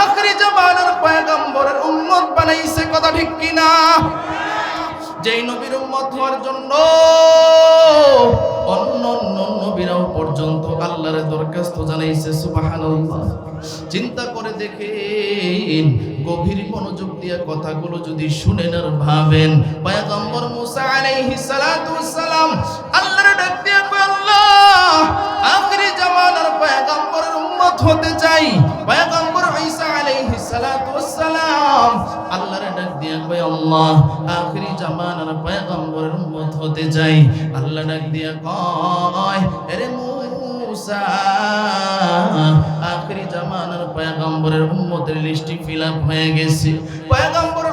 আখরি জামানার পয়গম্বরের উম্মত বানাইছে, কথা ঠিক কিনা? যেই নবীর উম্মত হওয়ার জন্য অন্য অন্য নবীরাও পর্যন্ত আল্লাহর দরখাস্ত জানাইছে, সুবহানাল্লাহ। চিন্তা করে দেখেন, গভীর মনোযোগ দিয়ে কথাগুলো যদি শুনেন আর ভাবেন, পয়গম্বর মুসা আলাইহিস সালাতু হতে চাই। পয়গম্বর ঈসা আলাইহিস সালাতু সালাম আল্লাহর ডাক দিয়া কয়, আল্লাহ, আখরি জামানার পয়গম্বরের উম্মত হতে চাই। আল্লাহ ডাক দিয়া কয় আরে মূসা, আখরি জামানার পয়গম্বরের উম্মতের লিস্টটি ফিল আপ হয়ে গেছে। পয়গম্বর